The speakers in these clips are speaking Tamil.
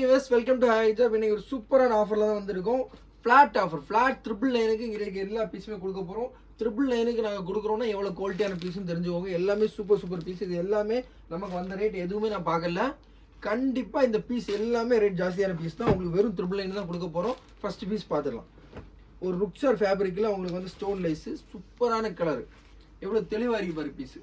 யூஎஸ் வெல்கம் டு ஹைஜாப் இன்னைக்கு ஒரு சூப்பரான ஆஃபரில் தான் வந்திருக்கோம். ஃப்ளாட் ஆஃபர் ஃப்ளாட் ட்ரிபிள் லைனுக்கு இன்றைக்கு எல்லா பீஸுமே கொடுக்க போகிறோம் ட்ரிபிள் லைனுக்கு நாங்கள் கொடுக்குறோம்னா எவ்வளோ குவாலிட்டியான பீஸும் தெரிஞ்சுக்கோங்க. எல்லாமே சூப்பர் சூப்பர் பீஸ் இது எல்லாமே நமக்கு வந்த ரேட் எதுவுமே நான் பார்க்கல. கண்டிப்பாக இந்த பீஸ் எல்லாமே ரேட் ஜாஸ்தியான பீஸ் தான். உங்களுக்கு வெறும் ட்ரிபிள் லைன் தான் கொடுக்க போகிறோம் ஃபஸ்ட்டு பீஸ் பார்த்துடலாம். ஒரு ருக்ஸார் ஃபேப்ரிக்கில் உங்களுக்கு வந்து ஸ்டோன் லைஸு சூப்பரான கலர் எவ்வளோ தெளிவாக இருக்கு பாரு பீஸு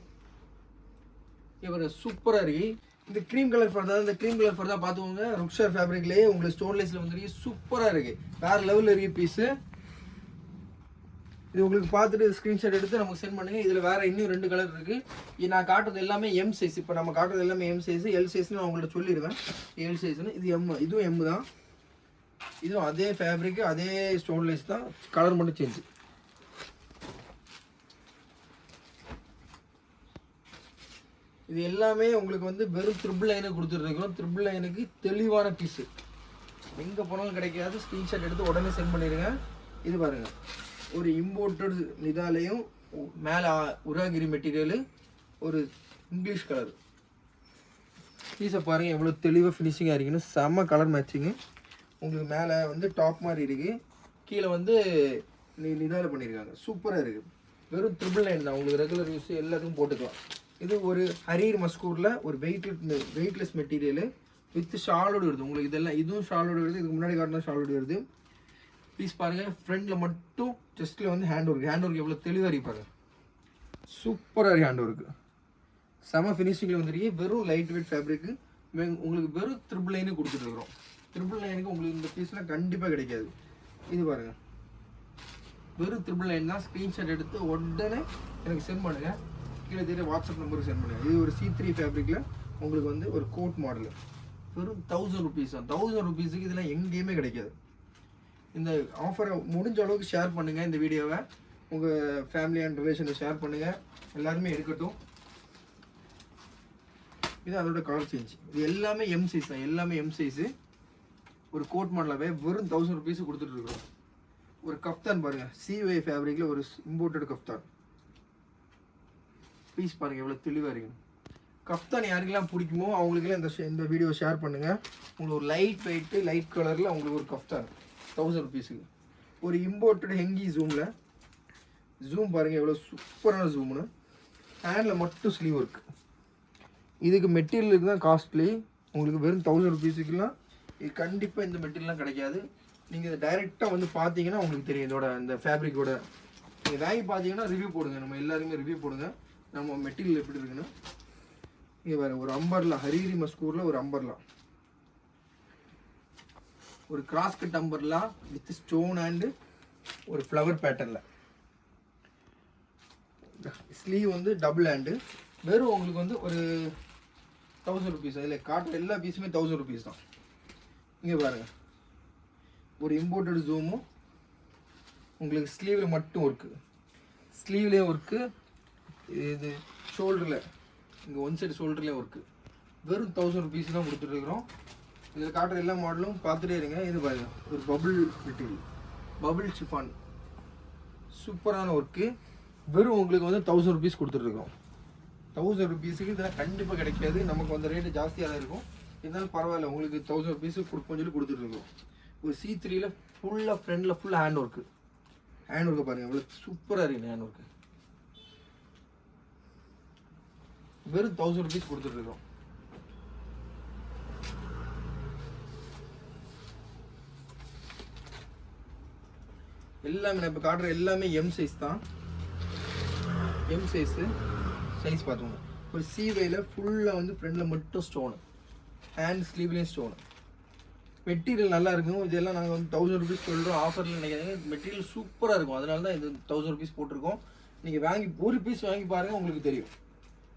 இவர் சூப்பராக இருக்குது இந்த க்ரீம் கலர் ஃபர்தா இந்த க்ரீம் கலர் ஃபர்தா பார்த்துக்கோங்க. ருக்ஷர் ஃபேப்ரிக்லேயே உங்களுக்கு ஸ்டோன்லெஸில் வந்துருக்கு சூப்பராக இருக்குது வேறு லெவலில் இருக்குது பீஸு இது உங்களுக்கு பார்த்துட்டு ஸ்க்ரீன்ஷாட் எடுத்து நமக்கு சென்ட் பண்ணுங்கள் இதில் வேறு இன்னும் ரெண்டு கலர் இருக்குது நான் காட்டுறது எல்லாமே எம் சைஸ் இப்போ நம்ம காட்டுறது எல்லாமே எம் சைஸ் எல் சைஸ்னு நான் உங்கள்ட்ட சொல்லிடுவேன். எல் சைஸ்னு இது எம் இதுவும் எம் தான். இதுவும் அதே ஃபேப்ரிக்கு அதே ஸ்டோன்லெஸ் தான். கலர் மட்டும் சேஞ்சு இது எல்லாமே உங்களுக்கு வந்து வெறும் த்ரிபிள் லைனுக்கு கொடுத்துட்ருக்கோம் த்ரிபிள் லைனுக்கு தெளிவான பீஸு எங்கே போனாலும் கிடைக்காது. ஸ்க்ரீன்ஷாட் எடுத்து உடனே சென்ட் பண்ணிடுங்க. இது பாருங்கள் ஒரு இம்போர்ட்டட் நிதாலையும் மேலே உராகிரி மெட்டீரியலு ஒரு இங்கிலீஷ் கலர் பீஸை பாருங்கள் எவ்வளோ தெளிவாக ஃபினிஷிங்காக இருக்குன்னு. செம்ம கலர் மேட்சிங்கு உங்களுக்கு மேலே வந்து டாப் மாதிரி இருக்குது கீழே வந்து நீ இதால் பண்ணியிருக்காங்க சூப்பராக இருக்குது வெறும் ட்ரிபிள் லைன் தான். உங்களுக்கு ரெகுலர் யூஸ் எல்லாத்துக்கும் போட்டுக்கலாம். இது ஒரு ஹரீர் மஸ்கூரில் ஒரு வெயிட் வெயிட்லெஸ் மெட்டீரியலு வித் ஷாலோடு வருது. உங்களுக்கு இதெல்லாம் இதுவும் ஷாலோடு வருது இதுக்கு முன்னாடி காட்டினா ஷாலோடு வருது. ப்ளீஸ் பாருங்கள் ஃப்ரண்டில் மட்டும் செஸ்ட்டில் வந்து ஹேண்ட் ஒர்க் ஹேண்ட் ஒர்க் எவ்வளோ தெளிவாக இருப்பாங்க சூப்பராக இருக்கு ஹேண்ட் ஒர்க்கு செம ஃபினிஷிங்கில் வந்துருக்கு. வெறும் லைட் வெயிட் ஃபேப்ரிக்கு உங்களுக்கு வெறும் த்ரிபிள் லைனு கொடுத்துட்ருக்குறோம் த்ரிபிள் லைனுக்கு உங்களுக்கு இந்த பீஸ்லாம் கண்டிப்பாக கிடைக்காது. இது பாருங்கள் வெறும் த்ரிபிள் லைன் தான் ஸ்க்ரீன்ஷாட் எடுத்து உடனே எனக்கு சென்ட் பண்ணுங்கள் கீழே தெரிய வாட்ஸ்அப் நம்பருக்கு சென்ட் பண்ணுங்கள் இது ஒரு சி த்ரீ ஃபேப்ரிக்கில் உங்களுக்கு வந்து ஒரு கோட் மாடலு வெறும் தௌசண்ட் ருபீஸ் தான். தௌசண்ட் ருபீஸுக்கு இதெல்லாம் எங்கேயுமே கிடைக்காது. இந்த ஆஃபரை முடிஞ்ச அளவுக்கு ஷேர் பண்ணுங்கள் இந்த வீடியோவை உங்கள் ஃபேமிலி அண்ட் ரிலேஷனை ஷேர் பண்ணுங்கள் எல்லாருமே எடுக்கட்டும் இது அதோட கலர் சேஞ்ச் இது எல்லாமே எம் சைஸ் தான். எல்லாமே எம் சைஸு ஒரு கோட் மாடலாகவே வெறும் தௌசண்ட் ருபீஸ் கொடுத்துட்ருக்குறோம் ஒரு கஃப்தான் பாருங்கள் சிவை ஃபேப்ரிக்கில் ஒரு இம்போர்ட்டட் கஃப்தான். பீஸ் பாருங்கள் எவ்வளோ தெளிவாக இருக்கு. கஃப்தான் யாருக்கெல்லாம் பிடிக்குமோ அவங்களுக்கெல்லாம் இந்த ஷே- இந்த வீடியோ ஷேர் பண்ணுங்கள் உங்களுக்கு ஒரு லைட் வெயிட்டு லைட் கலரில் அவங்களுக்கு ஒரு கஃப்தான் தௌசண்ட் ருபீஸுக்கு ஒரு இம்போர்ட்டட் ஹெங்கி ஜூமில் ஜூம் பாருங்கள் எவ்வளோ சூப்பரான ஜூம்னு ஹேண்டில் மட்டும் ஸ்லீவ் ஒர்க் இதுக்கு மெட்டீரியலுக்கு தான் காஸ்ட்லி உங்களுக்கு வெறும் தௌசண்ட் ருபீஸுக்குலாம் இது கண்டிப்பாக இந்த மெட்டீரியல்லாம் கிடைக்காது. நீங்கள் இதை டைரெக்டாக வந்து பார்த்தீங்கன்னா உங்களுக்கு தெரியும் இதோட இந்த ஃபேப்ரிக்கோட நீங்கள் வாங்கி பார்த்தீங்கன்னா ரிவ்யூ போடுங்க. நம்ம எல்லாருமே ரிவ்யூ போடுங்க. நம்ம மெட்டீரியல் எப்படி இருக்குன்னா இங்கே பாருங்க ஒரு அம்பர்லா ஹரீரி மஸ்கூரில் ஒரு அம்பர்லா ஒரு cross cut umbrella with stone and ஒரு ஃப்ளவர் பேட்டர்னில் ஸ்லீவ் வந்து டபுள் ஹேண்டு வெறும் உங்களுக்கு வந்து ஒரு தௌசண்ட் ருபீஸ் அதில் காட்டுற எல்லா பீஸுமே தௌசண்ட் ருபீஸ் தான். இங்கே பாருங்க. ஒரு இம்போர்ட்டட் ஜூமும் உங்களுக்கு ஸ்லீவில் மட்டும் ஒர்க்கு ஸ்லீவ்லேயும் ஒர்க்கு இது ஷோல்டரில் இங்கே ஒன் சைடு ஷோல்டர்லேயும் ஒர்க்கு வெறும் தௌசண்ட் ருபீஸ் தான் கொடுத்துட்ருக்குறோம் இதில் காட்டுற எல்லா மாடலும் பார்த்துட்டே இருங்க. இது பாருங்கள் ஒரு பபுள் மெட்டீரியல் பபுள் ஷிஃபான் சூப்பரான ஒர்க்கு வெறும் உங்களுக்கு வந்து தௌசண்ட் ருபீஸ் கொடுத்துட்ருக்கோம் தௌசண்ட் ருபீஸுக்கு இதெல்லாம் கண்டிப்பாக கிடைக்காது. நமக்கு வந்து ரேட்டு ஜாஸ்தியாக தான் இருக்கும். இருந்தாலும் பரவாயில்ல. உங்களுக்கு தௌசண்ட் ருபீஸுக்கு கொடுப்போம் சொல்லி கொடுத்துட்ருக்கோம் ஒரு சி த்ரீயில் ஃபுல்லாக ஃப்ரண்டில் ஃபுல்லாக ஹேண்ட் ஒர்க்கு ஹேண்ட் ஒர்க்கை பாருங்கள் எவ்வளோ சூப்பராக இருக்குது ஹேண்ட் ஒர்க்கு வெறும் தௌசண்ட் ருபீஸ் கொடுத்துட்ருக்கோம் எல்லாமே நான் இப்போ காட்டுற எல்லாமே எம் சைஸ் தான். எம் சைஸு சைஸ் பார்த்துக்கோங்க. ஒரு சீவையில் ஃபுல்லாக வந்து ஃப்ரண்டில் மட்டும் ஸ்டோனு ஹேண்ட் ஸ்லீவ்லேயும் ஸ்டோனு மெட்டீரியல் நல்லா இருக்கும். இதெல்லாம் நாங்கள் வந்து தௌசண்ட் ருபீஸ் சொல்கிறோம் ஆஃபரில் நினைக்காதீங்க. மெட்டீரியல் சூப்பராக இருக்கும். அதனால தான் இது தௌசண்ட் ருபீஸ் போட்டிருக்கோம். நீங்கள் வாங்கி ஒரு பீஸ் வாங்கி பாருங்கள் உங்களுக்கு தெரியும்.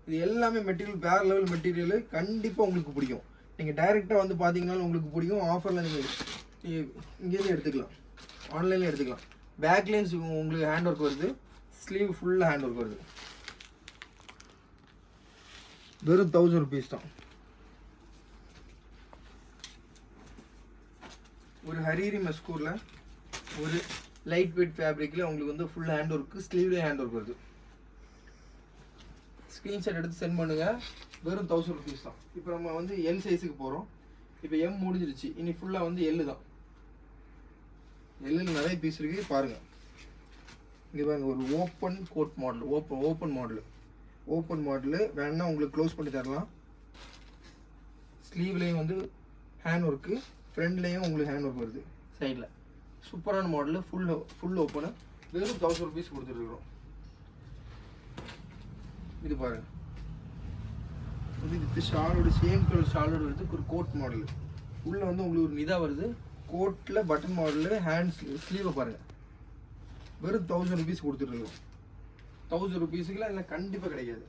இது எல்லாமே மெட்டீரியல் வேறு லெவல் மெட்டீரியல் கண்டிப்பாக உங்களுக்கு பிடிக்கும். நீங்கள் டைரெக்டாக வந்து பார்த்தீங்கனாலும் உங்களுக்கு பிடிக்கும். ஆஃபரில் நீங்கள் இங்கேருந்து எடுத்துக்கலாம். ஆன்லைனில் எடுத்துக்கலாம். பேக்லேயும் உங்களுக்கு ஹேண்ட் ஒர்க் வருது. ஸ்லீவ் ஃபுல்லாக ஹேண்ட் ஒர்க் வருது. வெறும் தௌசண்ட் ருபீஸ் தான். ஒரு ஹரீரி மஸ்கூரில் ஒரு லைட் வெயிட் ஃபேப்ரிக்கில் உங்களுக்கு வந்து ஃபுல் ஹேண்ட் ஒர்க்கு ஸ்லீவ்லேயே ஹேண்ட் ஒர்க் வருது. ஸ்க்ரீன்ஷாட் எடுத்து சென்ட் பண்ணுங்கள் வெறும் தௌசண்ட் ருபீஸ் தான். இப்போ நம்ம வந்து எல் சைஸுக்கு போகிறோம் இப்போ எம் முடிஞ்சிருச்சு. இனி ஃபுல்லாக வந்து எள்ளு தான். எள்ளில் நிறைய பீஸ் இருக்கு. பாருங்க. இங்கே பாருங்க. ஒரு open coat model open open model open model வேணா உங்களுக்கு க்ளோஸ் பண்ணி தரலாம். ஸ்லீவ்லேயும் வந்து ஹேண்ட் ஒர்க்கு ஃப்ரண்ட்லேயும் உங்களுக்கு ஹேண்ட் ஒர்க் வருது. சைடில் சூப்பரான மாடலு ஃபுல் ஃபுல் ஓப்பனு வெறும் தௌசண்ட் ருபீஸ் கொடுத்துருக்குறோம் இது பாருங்க இது ஷாலோட சேம் கலர் ஷாலோட வருது ஒரு கோட் மாடல் உள்ளே வந்து உங்களுக்கு ஒரு நிதா வருது. கோட்டில் பட்டன் மாடலு ஹேண்ட் ஸ்லீவை பாருங்கள் வெறும் தௌசண்ட் ருபீஸ் கொடுத்துட்ருக்கோம் தௌசண்ட் ருபீஸுக்குலாம் இதெல்லாம் கண்டிப்பாக கிடைக்காது.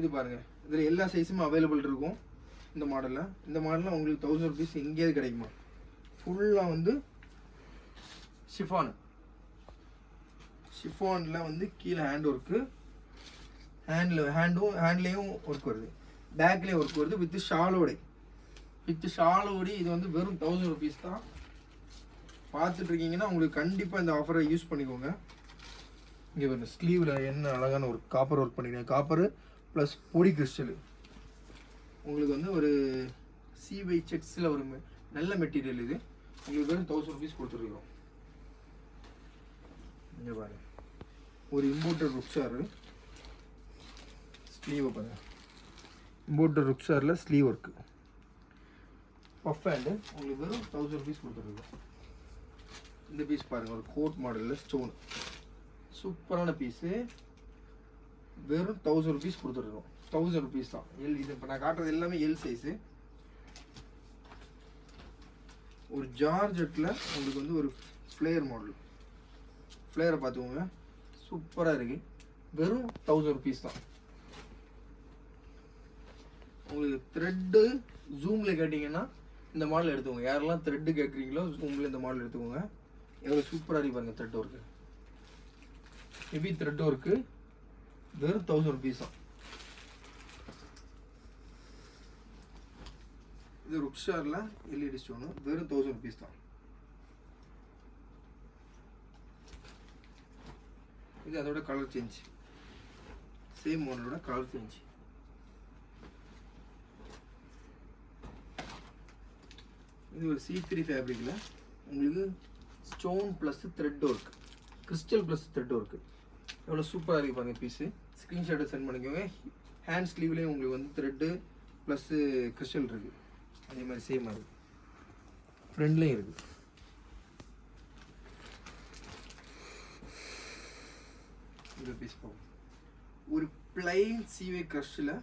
இது பாருங்கள் இதில் எல்லா சைஸும் அவைலபிள் இருக்கும். இந்த மாடலில் இந்த மாடலில் உங்களுக்கு தௌசண்ட் ருபீஸ் எங்கேயாவது கிடைக்குமா? ஃபுல்லாக வந்து ஷிஃபான் ஷிஃபானில் வந்து கீழே ஹேண்ட் ஒர்க்கு ஹேண்டில் ஹேண்டும் ஹேண்ட்லேயும் ஒர்க் வருது. பேக்லேயும் ஒர்க் வருது வித் ஷாலோடை வித் ஷாலோடி இது வந்து வெறும் தௌசண்ட் ருபீஸ் தான். பார்த்துட்ருக்கீங்கன்னா உங்களுக்கு கண்டிப்பாக இந்த ஆஃபரை யூஸ் பண்ணிக்கோங்க. இங்கே வந்து ஸ்லீவில் என்ன அழகான ஒரு காப்பர் ஒர்க் பண்ணிக்கிறேன் காப்பரு ப்ளஸ் பொடி கிறிஸ்டலு உங்களுக்கு வந்து ஒரு சிவை செக்ஸில் ஒரு மெ- நல்ல மெட்டீரியல் இது. உங்களுக்கு வெறும் தௌசண்ட் ருபீஸ் கொடுத்துருக்குறோம். இங்கே பாருங்க. ஒரு இம்போர்ட்டட் ருக்ஸாரு ஸ்லீவை பாருங்க. இம்போர்ட்டட் ருக்ஸாரில் ஸ்லீவ் ஒர்க்கு பஃப் ஹேண்டு உங்களுக்கு வெறும் தௌசண்ட் ருபீஸ் கொடுத்துருக்கோம். இந்த பீஸ் பாருங்க ஒரு கோட் மாடலில் ஸ்டோன் சூப்பரான பீஸு வெறும் தௌசண்ட் ருபீஸ் கொடுத்துருக்கோம். தௌசண்ட் ருபீஸ் தான். எல் இது இப்போ நான் காட்டுறது எல்லாமே எல் சைஸு ஒரு ஜார்ஜெட்டில் உங்களுக்கு வந்து ஒரு ஃப்ளேயர் மாடல் ஃப்ளேயரை பார்த்துக்கோங்க. சூப்பராக இருக்கு. வெறும் தௌசண்ட் ருபீஸ் தான். உங்களுக்கு த்ரெட்டு ஜூமில் கேட்டிங்கன்னா இந்த மாடல் எடுத்துக்கோங்க. யாரெல்லாம் த்ரெட்டு கேட்குறீங்களோ ஜூமில் இந்த மாடல் எடுத்துக்கோங்க. எவ்வளோ சூப்பராக இருக்கு பாருங்கள் thread work heavy thread work வெறும் தௌசண்ட் ருபீஸ் தான். இது ருக்ஷாரில் எல்இடி ஸ்டோனு வெறும் தௌசண்ட் ருபீஸ் தான். இது அதோட கலர் சேஞ்ச் சேம் மாடலோட கலர் சேஞ்ச் இது ஒரு சி த்ரீ ஃபேப்ரிக்கில் உங்களுக்கு stone plus thread work crystal plus thread work எவ்வளோ சூப்பராக இருக்குது பாருங்கள் பீஸு ஸ்க்ரீன்ஷாட்டை சென்ட் பண்ணிக்கோங்க. ஹேண்ட் ஸ்லீவ்லேயும் உங்களுக்கு வந்து த்ரெட்டு ப்ளஸ்ஸு கிறிஸ்டல் இருக்குது அதே மாதிரி சேமாக இருக்குது ஃப்ரெண்ட்லேயும் இருக்குது இந்த பீஸ் போகும். ஒரு பிளைன் சீவே க்ரஷில்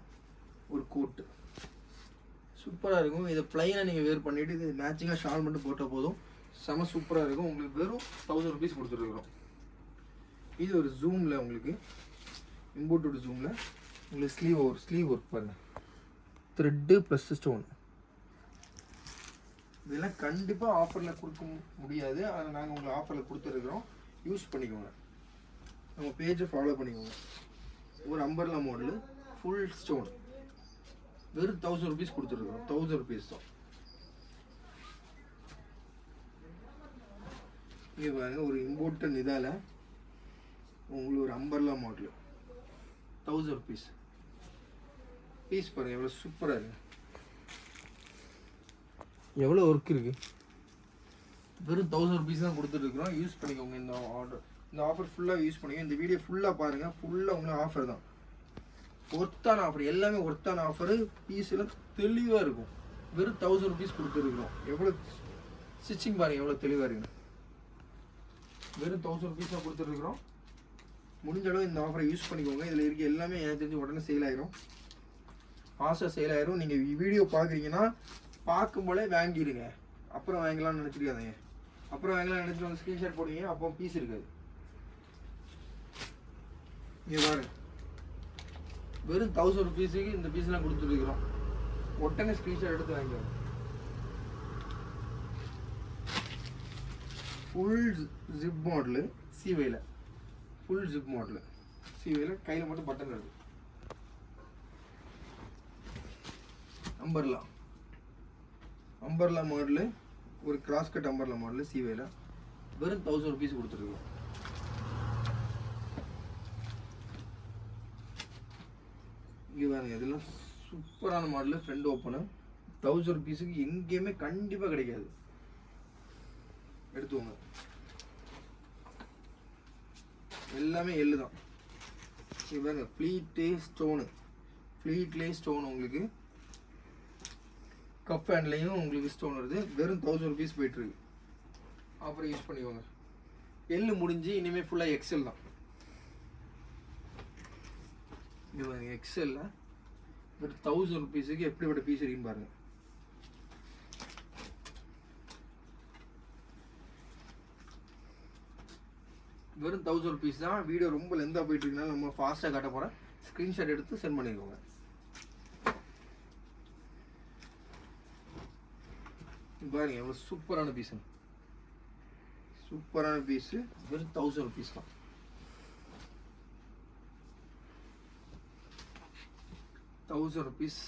ஒரு கோட்டு சூப்பராக இருக்கும். இதை பிளைனாக நீங்கள் வேர் பண்ணிவிட்டு இது மேட்சிங்காக ஷால் மட்டும் போட்டால் போதும். செம சூப்பராக இருக்கும். உங்களுக்கு வெறும் தௌசண்ட் ருபீஸ் கொடுத்துருக்குறோம். இது ஒரு ஜூமில் உங்களுக்கு இம்போர்ட்டோட ஜூமில் உங்களுக்கு ஸ்லீவ் ஒரு ஸ்லீவ் ஒர்க் பாருங்கள் த்ரெட்டு ப்ளஸ் ஸ்டோன் இதெல்லாம் கண்டிப்பாக ஆஃபரில் கொடுக்க முடியாது. அதை நாங்கள் உங்களுக்கு ஆஃபரில் கொடுத்துருக்குறோம். யூஸ் பண்ணிக்கோங்க. நம்ம பேஜை ஃபாலோ பண்ணிக்கோங்க. ஒரு அம்பர்லா மாடலு ஃபுல் ஸ்டோன் வெறும் தௌசண்ட் ருபீஸ் கொடுத்துருக்குறோம். தௌசண்ட் ருபீஸ் தான். இங்கே பாருங்க ஒரு இம்போர்ட்டன் இதால் உங்களுக்கு ஒரு umbrella model thousand rupees piece பாருங்க எவ்வளோ சூப்பராக இருக்கு. எவ்வளோ ஒர்க் இருக்கு? வெறும் தௌசண்ட் ருபீஸ் தான் கொடுத்துட்ருக்குறோம் யூஸ் பண்ணிக்கோங்க இந்த ஆர்டர் இந்த ஆஃபர் ஃபுல்லாக யூஸ் பண்ணிக்கோங்க. இந்த வீடியோ ஃபுல்லாக பாருங்கள் ஃபுல்லாக உங்களுக்கு ஆஃபர் தான். ஒர்த்தான ஆஃபர் எல்லாமே ஒர்த்தான ஆஃபரு பீஸ் எல்லாம் தெளிவாக இருக்கும். வெறும் தௌசண்ட் ருபீஸ் கொடுத்துருக்குறோம். எவ்வளோ ஸ்டிச்சிங் பாருங்கள் எவ்வளோ தெளிவாக இருக்குன்னு வெறும் தௌசண்ட் ருபீஸாக கொடுத்துருக்குறோம். முடிஞ்ச அளவு இந்த ஆஃபரை யூஸ் பண்ணிக்கோங்க. இதில் இருக்க எல்லாமே எனக்கு தெரிஞ்சு உடனே சேல் ஆயிரும். ஃபாஸ்ட்டாக சேல் ஆயிரும். நீங்கள் வீடியோ பார்க்குறீங்கன்னா பார்க்கும் போலே வாங்கிடுங்க. அப்புறம் வாங்கலாம்னு நினச்சிருக்காதீங்க அப்புறம் வாங்கலாம்னு நினச்சிட்டு வந்து ஸ்க்ரீன்ஷாட் போடுவீங்க அப்போ பீஸ் இருக்காது. இங்கே பாருங்கள் வெறும் தௌசண்ட் ருபீஸுக்கு இந்த பீஸ்லாம் கொடுத்துருக்குறோம் உடனே ஸ்க்ரீன்ஷாட் எடுத்து வாங்கிக்கோங்க. ஃபுல் ஜிப் மாடலு சிவையில் ஃபுல் ஜிப் மாடலு சிவையில் கையில் மட்டும் பட்டன் இருக்கு. அம்பர்லா அம்பர்லா மாடலு ஒரு கிராஸ் கட் அம்பர்லா மாடலு சிவையில் வெறும் தௌசண்ட் ருபீஸ் கொடுத்துருக்கோம் இங்கே பாருங்க இதெல்லாம் சூப்பரான மாடலில் ஃப்ரெண்ட் ஓப்பனு தௌசண்ட் ருபீஸுக்கு எங்கேயுமே கண்டிப்பாக கிடைக்காது. எடுத்துவோங்க எல்லாமே எள்ளு தான். இது பாருங்க ஃப்ளீட்டே ஸ்டோனு ஃப்ளீட்லேயே ஸ்டோன் உங்களுக்கு. கப் ஹேண்ட்லேயும் உங்களுக்கு ஸ்டோன் வருது. வெறும் தௌசண்ட் ருபீஸ் போயிட்டுருக்கு அப்புறம் யூஸ் பண்ணிக்கோங்க. எள்ளு முடிஞ்சு இனிமேல் ஃபுல்லாக எக்ஸல் தான். இது பாருங்க எக்ஸல்ல ஒரு தௌசண்ட் ருபீஸுக்கு எப்படிப்பட்ட பீஸ் இருக்குன்னு பாருங்கள் வெறும் தௌசண்ட் ருபீஸ் தான். வீடியோ ரொம்ப லெந்தாக போயிட்டு இருக்கனால நம்ம ஃபாஸ்ட்டாக காட்ட போகிறேன் ஸ்க்ரீன்ஷாட் எடுத்து சென்ட் பண்ணிக்கோங்க. பாருங்க எவ்வளோ சூப்பரான பீஸ் சூப்பரான பீஸு வெறும் தௌசண்ட் ருபீஸ் தான். தௌசண்ட் ருபீஸ்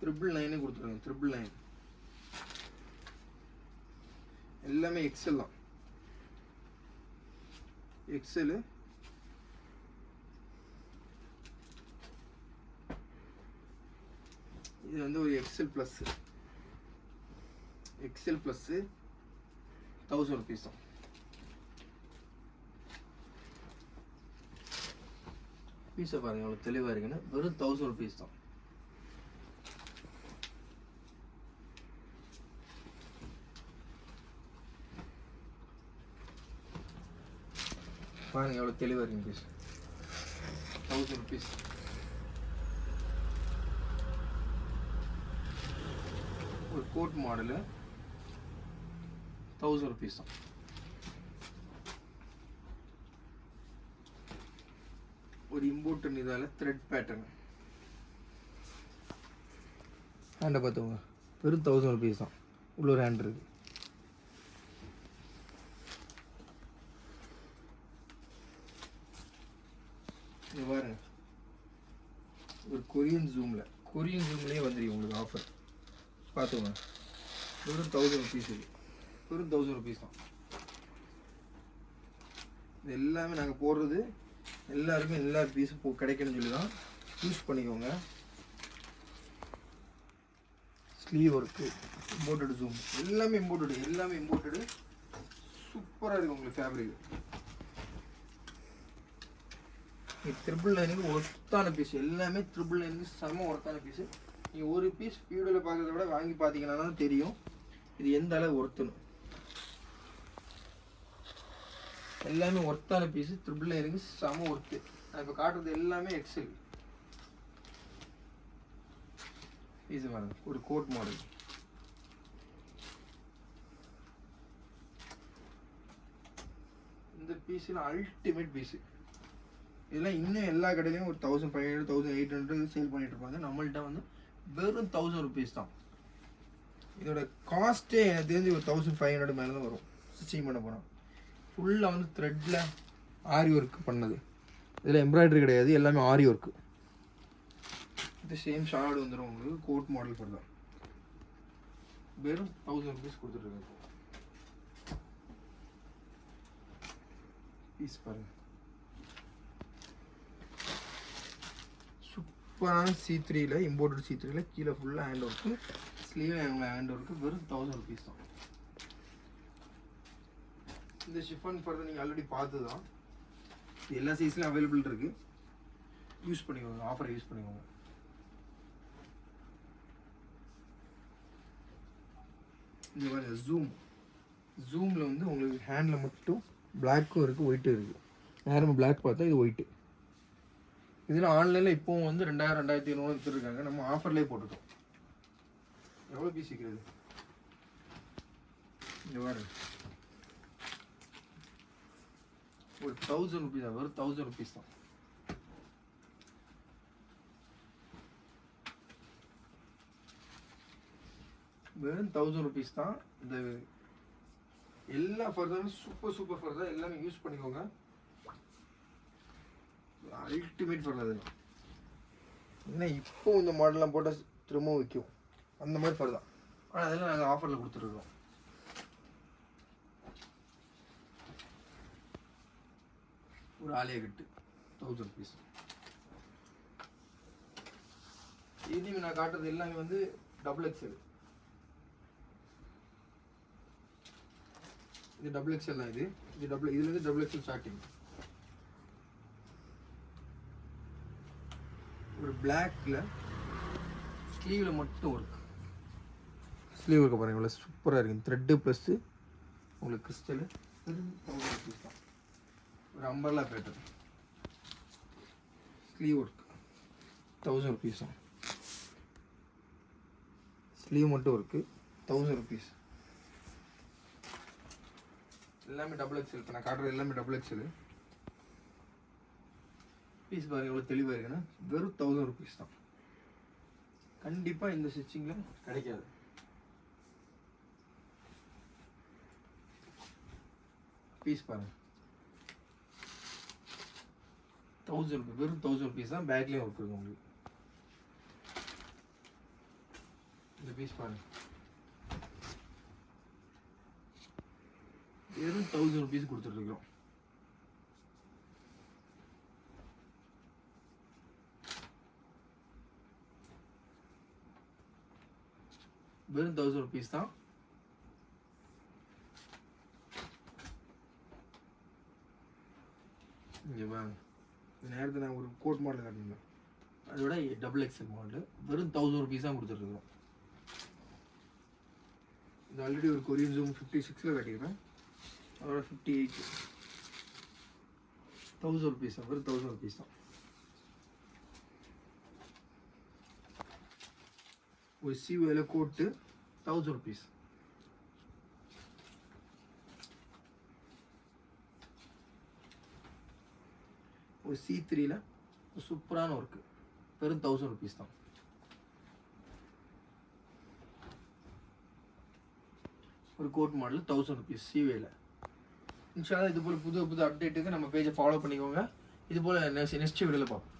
ட்ரிபிள் நைனே கொடுத்துருங்க ட்ரிபிள் நைன் எல்லாமே எக்ஸல் தான். எக்ஸலு இது வந்து ஒரு XL plus XL plus thousand rupees தான். பீஸை பாருங்கள் எவ்வளோ தெளிவாக இருக்குன்னு. வெறும் தௌசண்ட் ருபீஸ் தான். பாருங்கள் எவ்வளோ தெளிவாக இருக்குங்க பீஸ் தௌசண்ட் ருபீஸ் ஒரு கோட் மாடலு தௌசண்ட் ருபீஸ் தான். ஒரு இம்போர்ட்டன் இதால் த்ரெட் பேட்டர்ன் ஹேண்டை பார்த்துக்கோங்க வெறும் தௌசண்ட் ருபீஸ் தான். உள்ள ஒரு ஹேண்ட் இருக்குது இங்க பாருங்க. ஒரு கொரியன் ஜூமில் கொரியன் ஜூம்லேயே வந்துருக்கு உங்களுக்கு ஆஃபர் பார்த்துக்கோங்க வெறும் தௌசண்ட் ருபீஸ் இது. வெறும் தௌசண்ட் ருபீஸ் தான். இது எல்லாமே நாங்கள் போடுறது எல்லாருக்கும் எல்லா பீஸும் போ கிடைக்கணும்னு சொல்லி தான் யூஸ் பண்ணிக்கோங்க. ஸ்லீவ் ஒர்க்கு இம்போர்ட்டடு ஜூம் எல்லாமே இம்போர்ட்டடு எல்லாமே இம்போர்ட்டடு சூப்பராக இருக்குது உங்களுக்கு ஃபேப்ரிக் ட்ரிபிள் நைனுக்கு ஒர்த்தான பீஸ் எல்லாமே ட்ரிபிள் நைனுக்கு செம ஒர்த்தான பீஸு நீங்கள் ஒரு பீஸ் வீடியோவில் பார்க்கறத விட வாங்கி பார்த்தீங்கன்னா தான் தெரியும். இது எந்த அளவு ஒர்த்துன்னு எல்லாமே ஒர்த்தான பீஸு த்ரிபிள் நைனுக்கு செம ஒர்த்து நான் இப்போ காட்டுறது எல்லாமே எக்ஸல் இது மேடம் ஒரு கோட் மாடல் இந்த பீஸில் அல்டிமேட் பீஸு இதெல்லாம் இன்னும் எல்லா கடையிலையும் ஒரு thousand five hundred thousand eight hundred sale பண்ணிட்டு இருப்பாங்க. நம்மள்ட்ட வந்து வெறும் தௌசண்ட் ருபீஸ் தான். இதோட காஸ்ட்டே எனக்கு தெரிஞ்சு ஒரு தௌசண்ட் ஃபைவ் ஹண்ட்ரட் மேலே தான் வரும். ஸ்டிச்சிங் பண்ண போகிறோம் ஃபுல்லாக வந்து த்ரெட்டில் ஆரி ஒர்க் பண்ணது. இதில் எம்ப்ராய்டரி கிடையாது எல்லாமே ஆரி ஒர்க்கு இது சேம் ஷார்டு வந்துடும் உங்களுக்கு கோட் மாடல் பண்ணலாம் வெறும் தௌசண்ட் ருபீஸ் கொடுத்துட்ருக்காங்க பீஸ் பாருங்க. சூப்பரான சி த்ரீல இம்போர்ட்டட் சி த்ரீல கீழே ஃபுல்லாக hand work sleeve hand work வெறும் தௌசண்ட் ருபீஸ் தான். இந்த ஷிஃபான் ஃபர்தர் நீங்கள் ஆல்ரெடி பார்த்து தான் எல்லா சைஸ்லையும் அவைலபிள் இருக்கு. யூஸ் பண்ணிக்கோங்க ஆஃபரை யூஸ் பண்ணிக்கோங்க. இந்த மாதிரி ஜூம் ஜூமில் வந்து உங்களுக்கு ஹேண்டில் மட்டும் பிளாக்கும் இருக்குது ஒயிட்டும் இருக்குது நேரம் பிளாக் பார்த்தா இது ஒயிட்டு இதில் ஆன்லைனில் இப்போவும் வந்து ரெண்டாயிரம் ரெண்டாயிரத்தி ஐநூறு விற்றுருக்காங்க நம்ம ஆஃபர்லேயே போட்டுட்டோம். எவ்வளோ பீஸ் விற்கிறது இந்த பாருங்க. ஒரு தௌசண்ட் ருபீஸ் தான் வெறும் தௌசண்ட் ருபீஸ் தான். வெறும் தௌசண்ட் ருபீஸ் தான். இந்த எல்லா ஃபர்தரும் சூப்பர் சூப்பர் ஃபர்தர் எல்லாமே யூஸ் பண்ணிக்கோங்க. அல்டிமேட் ஃபர்தர் இதெல்லாம் ஏன்னா இப்போ இந்த மாடல்லாம் போட்டால் திரும்பவும் விற்கும் அந்த மாதிரி ஃபர்தான் ஆனால் அதெல்லாம் நாங்கள் ஆஃபரில் கொடுத்துருக்கோம். ஒரு ஆலியா கட்டு. தௌசண்ட் பீஸ் இனிமே நான் காட்டுறது எல்லாமே வந்து டபுள் எக்ஸ்எல் இது டபுள் எக்ஸ்எல் தான் இது. இது டபுள் இதுலேருந்து டபுள் எக்ஸ்எல் ஸ்டார்டிங் ஒரு பிளாக்ல ஸ்லீவ்ல மட்டும் ஒர்க் ஸ்லீவ் இருக்க பாருங்க இவ்வளோ சூப்பராக இருக்குது த்ரெட்டு ப்ளஸ்ஸு உங்களுக்கு கிறிஸ்டலு தௌசண்ட் ருபீஸ் தான். ஒரு umbrella pattern sleeve work thousand rupees தான் ஸ்லீவ் மட்டும் ஒர்க்கு தௌசண்ட் ருபீஸ் எல்லாமே டபுள் எக்ஸல் இப்போ நான் காட்டுறது எல்லாமே டபுள் எக்ஸல் பீஸ் பாருங்க எவ்வளோ தெளிவாக இருக்குன்னா வெறும் தௌசண்ட் ருபீஸ் தான். கண்டிப்பாக இந்த ஸ்டிச்சிங்கில் கிடைக்காது. பீஸ் பாருங்கள் தௌசண்ட் ருபீஸ் வெறும் தௌசண்ட் ருபீஸ் தான் பேக்லேயும் ஒர்க் உங்களுக்கு. இந்த பீஸ் பாருங்க. வெறும் தௌசண்ட் ருபீஸ் கொடுத்துட்ருக்குறோம் வெறும் தௌசண்ட் ருபீஸ் தான் இங்கே வாங்க இந்த நேரத்தில் நான் ஒரு கோட் மாடல் காட்டினேன். அதோட டபுள் எக்ஸல் மாடல் வெறும் தௌசண்ட் ருபீஸ் தான் கொடுத்துட்ருக்கோம் இது ஆல்ரெடி ஒரு கொரியன் ஜூம் ஃபிஃப்டி சிக்ஸில் காட்டியிருக்கேன். அதோட ஃபிஃப்டி எயிட் தௌசண்ட் ருபீஸ் தான் வெறும் தௌசண்ட் ருபீஸ் தான். ஒரு சிஓவில் கோட்டு தௌசண்ட் ருபீஸ் ஒரு சி த்ரீல சூப்பரான ஒர்க்கு வெறும் தௌசண்ட் ருபீஸ் தான். ஒரு கோட் மாடல் தௌசண்ட் ருபீஸ் சிவேல இன்ஷால்லா இது போல் புது புது அப்டேட்டுக்கு நம்ம பேஜை ஃபாலோ பண்ணிக்கோங்க. இது போல் நெக்ஸ்ட் நெக்ஸ்ட் வீடியோவில் பார்ப்போம்